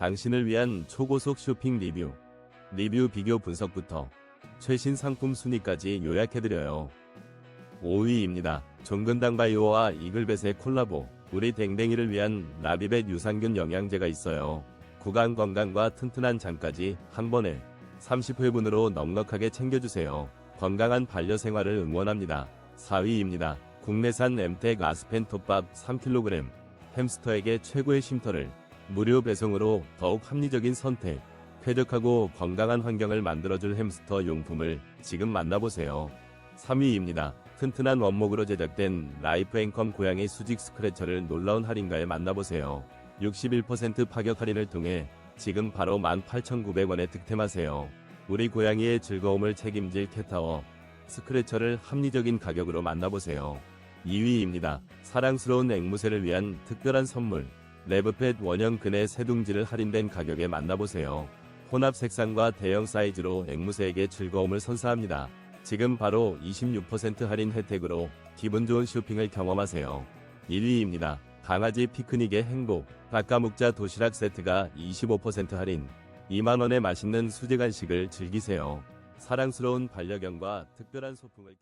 당신을 위한 초고속 쇼핑 리뷰. 리뷰 비교 분석부터 최신 상품 순위까지 요약해드려요. 5위입니다. 종근당 바이오와 이글벳의 콜라보. 우리 댕댕이를 위한 라비벳 유산균 영양제가 있어요. 구강 건강과 튼튼한 잠까지 한 번에 30회분으로 넉넉하게 챙겨주세요. 건강한 반려 생활을 응원합니다. 4위입니다. 국내산 엠텍 아스펜 톱밥 3kg. 햄스터에게 최고의 쉼터를 무료 배송으로 더욱 합리적인 선택. 쾌적하고 건강한 환경을 만들어줄 햄스터 용품을 지금 만나보세요. 3위입니다. 튼튼한 원목으로 제작된 라이프 앵컴 고양이 수직 스크래처를 놀라운 할인가에 만나보세요. 61% 파격 할인을 통해 지금 바로 18,900원에 득템하세요. 우리 고양이의 즐거움을 책임질 캣타워 스크래처를 합리적인 가격으로 만나보세요. 2위입니다. 사랑스러운 앵무새를 위한 특별한 선물 레브펫 원형 근해 새둥지를 할인된 가격에 만나보세요. 혼합 색상과 대형 사이즈로 앵무새에게 즐거움을 선사합니다. 지금 바로 26% 할인 혜택으로 기분 좋은 쇼핑을 경험하세요. 1위입니다. 강아지 피크닉의 행복. 바까묵자 도시락 세트가 25% 할인. 2만원의 맛있는 수제 간식을 즐기세요. 사랑스러운 반려견과 특별한 소풍을